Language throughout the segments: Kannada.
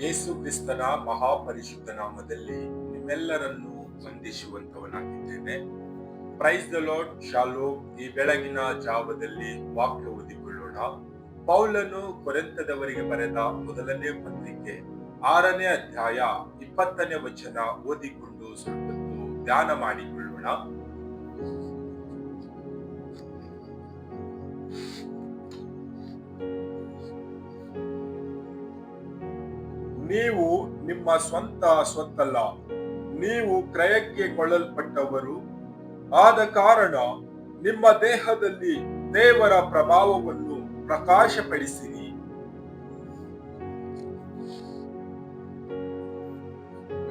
ಯೇಸು ಕ್ರಿಸ್ತನ ಮಹಾಪರಿಶುದ್ಧ ನಾಮದಲ್ಲಿ ನಿಮ್ಮೆಲ್ಲರನ್ನು ವಂದಿಸುವಂತವನಾಗಿದ್ದೇನೆ ಪ್ರೈಸ್ ದ ಲಾರ್ಡ್ ಶಾಲೋ ಈ ಬೆಳಗಿನ ಜಾವದಲ್ಲಿ ವಾಕ್ಯ ಓದಿಕೊಳ್ಳೋಣ. ಪೌಲನು ಕೊರೆಂತದವರಿಗೆ ಬರೆದ ಮೊದಲನೇ ಪತ್ರಿಕೆ ಆರನೇ ಅಧ್ಯಾಯ ಇಪ್ಪತ್ತನೇ ವಚನ ಓದಿಕೊಂಡು ಸ್ವಲ್ಪ ಧ್ಯಾನ ಮಾಡಿಕೊಳ್ಳೋಣ. ನೀವು ನಿಮ್ಮ ಸ್ವಂತ ಸ್ವತ್ತಲ್ಲ, ನೀವು ಕ್ರಯಕ್ಕೆ ಕೊಳ್ಳಲ್ಪಟ್ಟವರು ಆದ ಕಾರಣ ನಿಮ್ಮ ದೇಹದಲ್ಲಿ ದೇವರ ಪ್ರಭಾವವನ್ನು ಪ್ರಕಾಶಪಡಿಸಿರಿ.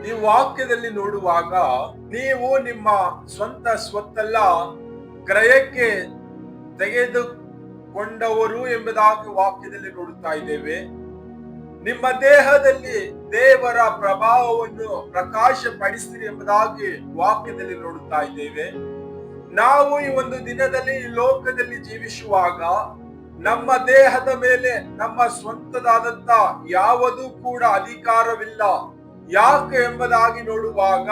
ಈ ವಾಕ್ಯದಲ್ಲಿ ನೋಡುವಾಗ ನೀವು ನಿಮ್ಮ ಸ್ವಂತ ಸ್ವತ್ತಲ್ಲ, ಕ್ರಯಕ್ಕೆ ತೆಗೆದುಕೊಂಡವರು ಎಂಬುದಾಗಿ ವಾಕ್ಯದಲ್ಲಿ ನೋಡುತ್ತಾ ಇದ್ದೇವೆ. ನಿಮ್ಮ ದೇಹದಲ್ಲಿ ದೇವರ ಪ್ರಭಾವವನ್ನು ಪ್ರಕಾಶಪಡಿಸಿರಿ ಎಂಬುದಾಗಿ ವಾಕ್ಯದಲ್ಲಿ ನೋಡುತ್ತಾ ಇದ್ದೇವೆ. ನಾವು ಈ ಒಂದು ದಿನದಲ್ಲಿ ಈ ಲೋಕದಲ್ಲಿ ಜೀವಿಸುವಾಗ ನಮ್ಮ ದೇಹದ ಮೇಲೆ ನಮ್ಮ ಸ್ವಂತದಾದಂತ ಯಾವುದೂ ಕೂಡ ಅಧಿಕಾರವಿಲ್ಲ. ಯಾಕೆ ಎಂಬುದಾಗಿ ನೋಡುವಾಗ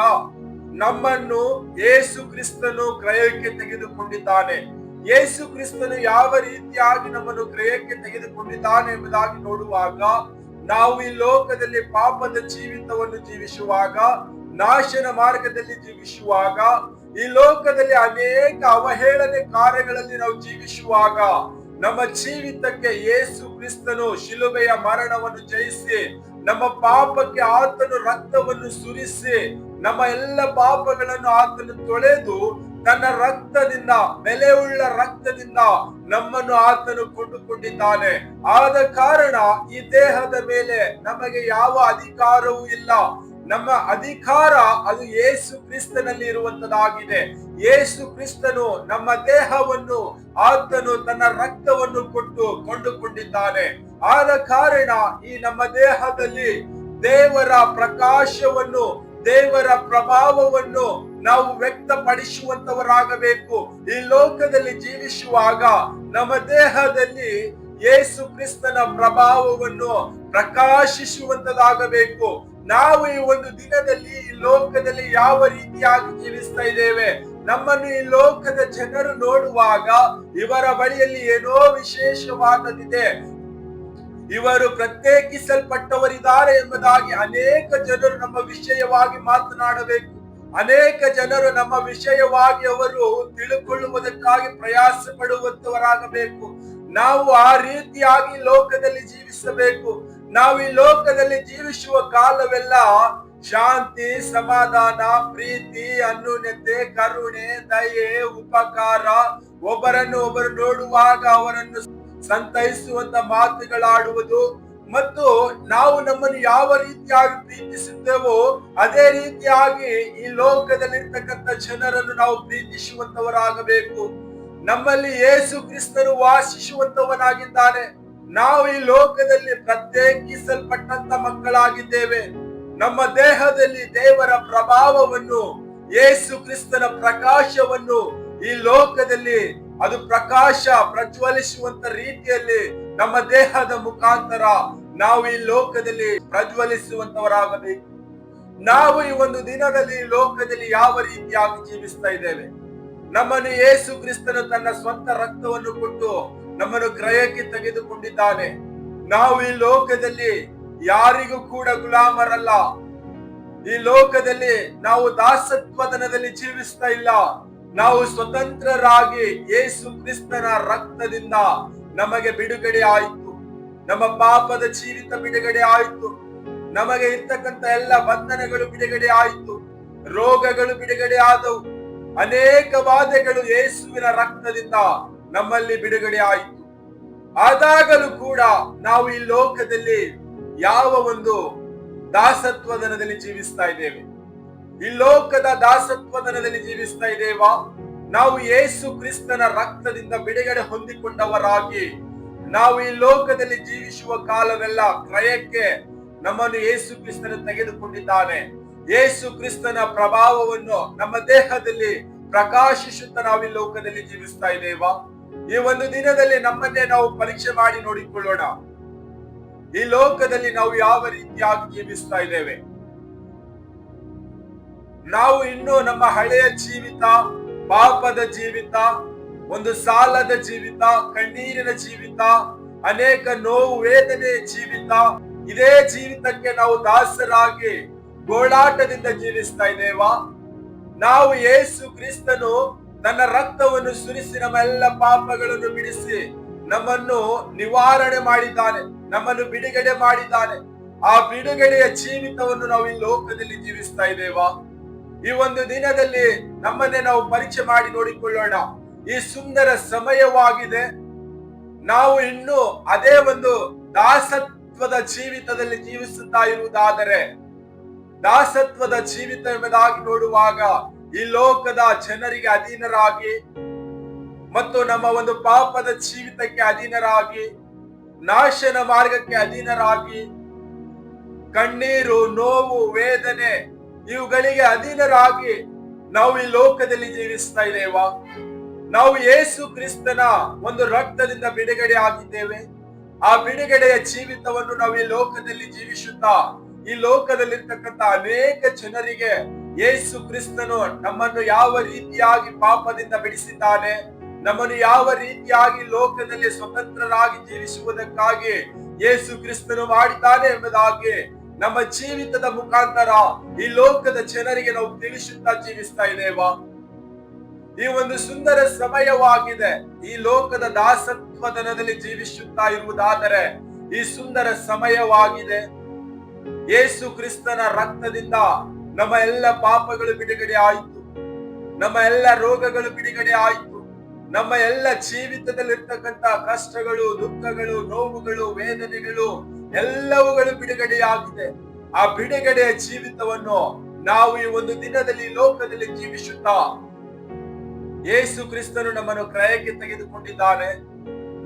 ನಮ್ಮನ್ನು ಏಸು ಕ್ರಿಸ್ತನು ಕ್ರಯಕ್ಕೆ ತೆಗೆದುಕೊಂಡಿದ್ದಾನೆ. ಯೇಸು ಕ್ರಿಸ್ತನು ಯಾವ ರೀತಿಯಾಗಿ ನಮ್ಮನ್ನು ಕ್ರಯಕ್ಕೆ ತೆಗೆದುಕೊಂಡಿದ್ದಾನೆ ಎಂಬುದಾಗಿ ನೋಡುವಾಗ ನಾವು ಈ ಲೋಕದಲ್ಲಿ ಪಾಪದ ಜೀವಿತವನ್ನು ಜೀವಿಸುವಾಗ, ನಾಶನ ಮಾರ್ಗದಲ್ಲಿ ಜೀವಿಸುವಾಗ, ಈ ಲೋಕದಲ್ಲಿ ಅನೇಕ ಅವಹೇಳನೆ ಕಾರ್ಯಗಳಲ್ಲಿ ನಾವು ಜೀವಿಸುವಾಗ, ನಮ್ಮ ಜೀವಿತಕ್ಕೆ ಯೇಸು ಕ್ರಿಸ್ತನು ಶಿಲುಬೆಯ ಮರಣವನ್ನು ಜಯಿಸಿ, ನಮ್ಮ ಪಾಪಕ್ಕೆ ಆತನು ರಕ್ತವನ್ನು ಸುರಿಸಿ, ನಮ್ಮ ಎಲ್ಲ ಪಾಪಗಳನ್ನು ಆತನು ತೊಳೆದು ತನ್ನ ರಕ್ತದಿಂದ, ಬೆಲೆಯುಳ್ಳ ರಕ್ತದಿಂದ ನಮ್ಮನ್ನು ಆತನು ಕೊಂಡುಕೊಂಡಿದ್ದಾನೆ. ಆದ ಕಾರಣ ಈ ದೇಹದ ಮೇಲೆ ನಮಗೆ ಯಾವ ಅಧಿಕಾರವೂ ಇಲ್ಲ. ನಮ್ಮ ಅಧಿಕಾರ ಅದು ಯೇಸು ಕ್ರಿಸ್ತನಲ್ಲಿ ಇರುವಂತದಾಗಿದೆ ಯೇಸು ಕ್ರಿಸ್ತನು ನಮ್ಮ ದೇಹವನ್ನು, ಆತನು ತನ್ನ ರಕ್ತವನ್ನು ಕೊಟ್ಟು ಕೊಂಡುಕೊಂಡಿದ್ದಾನೆ. ಆದ ಕಾರಣ ಈ ನಮ್ಮ ದೇಹದಲ್ಲಿ ದೇವರ ಪ್ರಕಾಶವನ್ನು, ದೇವರ ಪ್ರಭಾವವನ್ನು ನಾವು ವ್ಯಕ್ತಪಡಿಸುವಂತವರಾಗಬೇಕು. ಈ ಲೋಕದಲ್ಲಿ ಜೀವಿಸುವಾಗ ನಮ್ಮ ದೇಹದಲ್ಲಿ ಯೇಸು ಕ್ರಿಸ್ತನ ಪ್ರಭಾವವನ್ನು ಪ್ರಕಾಶಿಸುವಂತದಾಗಬೇಕು. ನಾವು ಈ ಒಂದು ದಿನದಲ್ಲಿ ಈ ಲೋಕದಲ್ಲಿ ಯಾವ ರೀತಿಯಾಗಿ ಜೀವಿಸ್ತಾ ಇದ್ದೇವೆ? ನಮ್ಮನ್ನು ಈ ಲೋಕದ ಜನರು ನೋಡುವಾಗ ಇವರ ಬಳಿಯಲ್ಲಿ ಏನೋ ವಿಶೇಷವಾದದಿದೆ ಇವರು ಪ್ರತ್ಯೇಕಿಸಲ್ಪಟ್ಟವರಿದ್ದಾರೆ ಎಂಬುದಾಗಿ ಅನೇಕ ಜನರು ನಮ್ಮ ವಿಷಯವಾಗಿ ಮಾತನಾಡಬೇಕು. ಅನೇಕ ಜನರು ನಮ್ಮ ವಿಷಯವಾಗಿ ಅವರು ತಿಳುಕೊಳ್ಳುವುದಕ್ಕಾಗಿ ಪ್ರಯಾಸ ಪಡುವಂತವರಾಗಬೇಕು ನಾವು ಆ ರೀತಿಯಾಗಿ ಲೋಕದಲ್ಲಿ ಜೀವಿಸಬೇಕು. ನಾವು ಈ ಲೋಕದಲ್ಲಿ ಜೀವಿಸುವ ಕಾಲವೆಲ್ಲ ಶಾಂತಿ, ಸಮಾಧಾನ, ಪ್ರೀತಿ, ಅನ್ಯೂನ್ಯತೆ, ಕರುಣೆ, ದಯೆ, ಉಪಕಾರ, ಒಬ್ಬರನ್ನು ಒಬ್ಬರು ನೋಡುವಾಗ ಅವರನ್ನು ಸಂತೈಸುವಂತ ಮಾತುಗಳಾಡುವುದು ಮತ್ತು ನಾವು ನಮ್ಮನ್ನು ಯಾವ ರೀತಿಯಾಗಿ ಪ್ರೀತಿಸುತ್ತೇವೋ ಅದೇ ರೀತಿಯಾಗಿ ಈ ಲೋಕದಲ್ಲಿರ್ತಕ್ಕಂಥ ಜನರನ್ನು ನಾವು ಪ್ರೀತಿಸುವಂತವರಾಗಬೇಕು ನಮ್ಮಲ್ಲಿ ಯೇಸು ಕ್ರಿಸ್ತನು ವಾಸಿಸುವಂತವನಾಗಿದ್ದಾನೆ ನಾವು ಈ ಲೋಕದಲ್ಲಿ ಪ್ರತ್ಯೇಕಿಸಲ್ಪಟ್ಟಂತ ಮಕ್ಕಳಾಗಿದ್ದೇವೆ. ನಮ್ಮ ದೇಹದಲ್ಲಿ ದೇವರ ಪ್ರಭಾವವನ್ನು, ಯೇಸು ಕ್ರಿಸ್ತನ ಪ್ರಕಾಶವನ್ನು ಈ ಲೋಕದಲ್ಲಿ, ಅದು ಪ್ರಕಾಶ ಪ್ರಜ್ವಲಿಸುವಂತ ರೀತಿಯಲ್ಲಿ ನಮ್ಮ ದೇಹದ ಮುಖಾಂತರ ನಾವು ಈ ಲೋಕದಲ್ಲಿ ಪ್ರಜ್ವಲಿಸುವಂತವರಾಗಬೇಕು ನಾವು ಈ ಒಂದು ದಿನದಲ್ಲಿ ಲೋಕದಲ್ಲಿ ಯಾವ ರೀತಿಯಾಗಿ ಜೀವಿಸ್ತಾ ಇದ್ದೇವೆ? ನಮ್ಮನ್ನು ಯೇಸು ಕ್ರಿಸ್ತನು ತನ್ನ ಸ್ವಂತ ರಕ್ತವನ್ನು ಕೊಟ್ಟು ನಮ್ಮನ್ನು ಕ್ರಯಕ್ಕೆ ತೆಗೆದುಕೊಂಡಿದ್ದಾನೆ. ನಾವು ಈ ಲೋಕದಲ್ಲಿ ಯಾರಿಗೂ ಕೂಡ ಗುಲಾಮರಲ್ಲ. ಈ ಲೋಕದಲ್ಲಿ ನಾವು ದಾಸತ್ವದನದಲ್ಲಿ ಜೀವಿಸ್ತಾ ಇಲ್ಲ. ನಾವು ಸ್ವತಂತ್ರರಾಗಿ ಯೇಸು ಕ್ರಿಸ್ತನ ರಕ್ತದಿಂದ ನಮಗೆ ಬಿಡುಗಡೆ ಆಯಿತು. ನಮ್ಮ ಪಾಪದ ಜೀವಿತ ಬಿಡುಗಡೆ ಆಯಿತು. ನಮಗೆ ಇರ್ತಕ್ಕಂತ ಎಲ್ಲ ಬಂಧನಗಳು ಬಿಡುಗಡೆ ಆಯಿತು. ರೋಗಗಳು ಬಿಡುಗಡೆ ಆದವು. ಅನೇಕ ಬಾಧೆಗಳು ಯೇಸುವಿನ ರಕ್ತದಿಂದ ನಮ್ಮಲ್ಲಿ ಬಿಡುಗಡೆ ಆಯಿತು. ಆದಾಗಲೂ ಕೂಡ ನಾವು ಈ ಲೋಕದಲ್ಲಿ ಯಾವ ಒಂದು ದಾಸತ್ವದನದಲ್ಲಿ ಜೀವಿಸ್ತಾ ಇದ್ದೇವೆ. ಈ ಲೋಕದ ದಾಸತ್ವದನದಲ್ಲಿ ಜೀವಿಸ್ತಾ ಇದ್ದೇವಾ? ನಾವು ಯೇಸು ಕ್ರಿಸ್ತನ ರಕ್ತದಿಂದ ಬಿಡುಗಡೆ ಹೊಂದಿಕೊಂಡವರಾಗಿ ನಾವು ಈ ಲೋಕದಲ್ಲಿ ಜೀವಿಸುವ ಕಾಲವೆಲ್ಲ ಕ್ರಯಕ್ಕೆ ನಮ್ಮನ್ನು ಯೇಸು ಕ್ರಿಸ್ತನ ತೆಗೆದುಕೊಂಡಿದ್ದಾನೆ. ಯೇಸು ಕ್ರಿಸ್ತನ ಪ್ರಭಾವವನ್ನು ನಮ್ಮ ದೇಹದಲ್ಲಿ ಪ್ರಕಾಶಿಸುತ್ತಾ ನಾವು ಈ ಲೋಕದಲ್ಲಿ ಜೀವಿಸ್ತಾ ಇದ್ದೇವಾ? ಈ ಒಂದು ದಿನದಲ್ಲಿ ನಮ್ಮನ್ನೇ ನಾವು ಪರೀಕ್ಷೆ ಮಾಡಿ ನೋಡಿಕೊಳ್ಳೋಣ. ಈ ಲೋಕದಲ್ಲಿ ನಾವು ಯಾವ ರೀತಿಯಾಗಿ ಜೀವಿಸ್ತಾ ಇದ್ದೇವೆ? ನಾವು ಇನ್ನು ನಮ್ಮ ಹಳೆಯ ಜೀವಿತ, ಪಾಪದ ಜೀವಿತ ಒಂದು ಸಾಲದ ಜೀವಿತ, ಕಣ್ಣೀರಿನ ಜೀವಿತ, ಅನೇಕ ನೋವು, ವೇದನೆಯ ಜೀವಿತ, ಇದೇ ಜೀವಿತಕ್ಕೆ ನಾವು ದಾಸರಾಗಿ ಗೋಳಾಟದಿಂದ ಜೀವಿಸ್ತಾ ಇದ್ದೇವಾ? ನಾವು ಯೇಸು ಕ್ರಿಸ್ತನು ತನ್ನ ರಕ್ತವನ್ನು ಸುರಿಸಿ ನಮ್ಮೆಲ್ಲ ಪಾಪಗಳನ್ನು ಬಿಡಿಸಿ ನಮ್ಮನ್ನು ನಿವಾರಣೆ ಮಾಡಿದ್ದಾನೆ, ನಮ್ಮನ್ನು ಬಿಡುಗಡೆ ಮಾಡಿದ್ದಾನೆ. ಆ ಬಿಡುಗಡೆಯ ಜೀವಿತವನ್ನು ನಾವು ಈ ಲೋಕದಲ್ಲಿ ಜೀವಿಸ್ತಾ ಇದ್ದೇವಾ? ಈ ಒಂದು ದಿನದಲ್ಲಿ ನಮ್ಮನ್ನೇ ನಾವು ಪರೀಕ್ಷೆ ಮಾಡಿ ನೋಡಿಕೊಳ್ಳೋಣ. ಈ ಸುಂದರ ಸಮಯವಾಗಿದೆ. ನಾವು ಇನ್ನು ಅದೇ ಒಂದು ದಾಸತ್ವದ ಜೀವಿತದಲ್ಲಿ ಜೀವಿಸುತ್ತಾ ಇರುವುದಾದರೆ, ದಾಸತ್ವದ ಜೀವಿತ ಎಂಬುದಾಗಿ ನೋಡುವಾಗ ಈ ಲೋಕದ ಜನರಿಗೆ ಅಧೀನರಾಗಿ ಮತ್ತು ನಮ್ಮ ಒಂದು ಪಾಪದ ಜೀವಿತಕ್ಕೆ ಅಧೀನರಾಗಿ, ನಾಶನ ಮಾರ್ಗಕ್ಕೆ ಅಧೀನರಾಗಿ, ಕಣ್ಣೀರು, ನೋವು, ವೇದನೆ ಇವುಗಳಿಗೆ ಅಧೀನರಾಗಿ ನಾವು ಈ ಲೋಕದಲ್ಲಿ ಜೀವಿಸ್ತಾ ಇದ್ದೇವಾ? ನಾವು ಯೇಸು ಕ್ರಿಸ್ತನ ಒಂದು ರಕ್ತದಿಂದ ಬಿಡುಗಡೆ ಆಗಿದ್ದೇವೆ. ಆ ಬಿಡುಗಡೆಯ ಜೀವಿತವನ್ನು ನಾವು ಈ ಲೋಕದಲ್ಲಿ ಜೀವಿಸುತ್ತಾ, ಈ ಲೋಕದಲ್ಲಿರ್ತಕ್ಕಂಥ ಅನೇಕ ಜನರಿಗೆ ಯೇಸು ಕ್ರಿಸ್ತನು ನಮ್ಮನ್ನು ಯಾವ ರೀತಿಯಾಗಿ ಪಾಪದಿಂದ ಬಿಡಿಸಿದ್ದಾನೆ, ನಮ್ಮನ್ನು ಯಾವ ರೀತಿಯಾಗಿ ಲೋಕದಲ್ಲಿ ಸ್ವತಂತ್ರರಾಗಿ ಜೀವಿಸುವುದಕ್ಕಾಗಿ ಯೇಸು ಕ್ರಿಸ್ತನು ಮಾಡಿದ್ದಾನೆ ಎಂಬುದಾಗಿ ನಮ್ಮ ಜೀವಿತದ ಮುಖಾಂತರ ಈ ಲೋಕದ ಜನರಿಗೆ ನಾವು ತಿಳಿಸುತ್ತಾ ಜೀವಿಸ್ತಾ ಇದ್ದೇವಾ? ಈ ಒಂದು ಸುಂದರ ಸಮಯವಾಗಿದೆ. ಈ ಲೋಕದ ದಾಸತ್ವದನದಲ್ಲಿ ಜೀವಿಸುತ್ತಾ ಇರುವುದಾದರೆ ಈ ಸುಂದರ ಸಮಯವಾಗಿದೆ. ಯೇಸು ಕ್ರಿಸ್ತನ ರಕ್ತದಿಂದ ನಮ್ಮ ಎಲ್ಲ ಪಾಪಗಳು ಬಿಡುಗಡೆ ಆಯಿತು. ನಮ್ಮ ಎಲ್ಲ ರೋಗಗಳು ಬಿಡುಗಡೆ ಆಯಿತು. ನಮ್ಮ ಎಲ್ಲ ಜೀವಿತದಲ್ಲಿರ್ತಕ್ಕಂಥ ಕಷ್ಟಗಳು, ದುಃಖಗಳು, ನೋವುಗಳು, ವೇದನೆಗಳು ಎಲ್ಲವುಗಳು ಬಿಡುಗಡೆಯಾಗಿದೆ. ಆ ಬಿಡುಗಡೆಯ ಜೀವಿತವನ್ನು ನಾವು ಈ ಒಂದು ದಿನದಲ್ಲಿ ಲೋಕದಲ್ಲಿ ಜೀವಿಸುತ್ತಾ ಯೇಸು ಕ್ರಿಸ್ತನು ನಮ್ಮನ್ನು ಕ್ರಯಕ್ಕೆ ತೆಗೆದುಕೊಂಡಿದ್ದಾನೆ.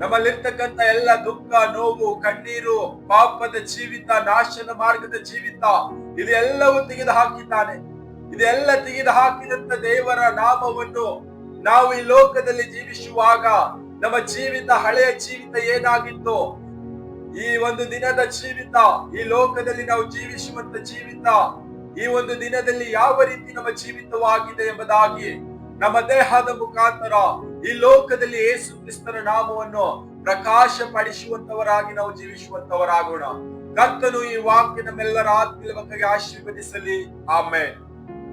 ನಮ್ಮಲ್ಲಿರ್ತಕ್ಕಂಥ ಎಲ್ಲ ದುಃಖ, ನೋವು, ಕಣ್ಣೀರು, ಪಾಪದ ಜೀವಿತ ನಾಶನ ಮಾರ್ಗದ ಜೀವಿತ ಇದೆಲ್ಲವೂ ತೆಗೆದು ಹಾಕಿದ್ದಾನೆ ಇದೆಲ್ಲ ತೆಗೆದು ಹಾಕಿದಂತ ದೇವರ ನಾಮವನ್ನು ನಾವು ಈ ಲೋಕದಲ್ಲಿ ಜೀವಿಸುವಾಗ ನಮ್ಮ ಜೀವಿತ, ಹಳೆಯ ಜೀವಿತ ಏನಾಗಿತ್ತು? ಈ ಒಂದು ದಿನದ ಜೀವಿತ, ಈ ಲೋಕದಲ್ಲಿ ನಾವು ಜೀವಿಸುವಂತ ಜೀವಿತ, ಈ ಒಂದು ದಿನದಲ್ಲಿ ಯಾವ ರೀತಿ ನಮ್ಮ ಜೀವಿತವಾಗಿದೆ ಎಂಬುದಾಗಿ ನಮ್ಮ ದೇಹದ ಮುಖಾಂತರ ಈ ಲೋಕದಲ್ಲಿ ಯೇಸು ಕ್ರಿಸ್ತನ ನಾಮವನ್ನು ಪ್ರಕಾಶ ಪಡಿಸುವಂತವರಾಗಿ ನಾವು ಜೀವಿಸುವಂತವರಾಗೋಣ. ಕರ್ತನು ಈ ವಾಕ್ಯ ನಮ್ಮೆಲ್ಲರ ಆತ್ಮೀಯ ಆಶೀರ್ವದಿಸಲಿ. ಆಮೇಲೆ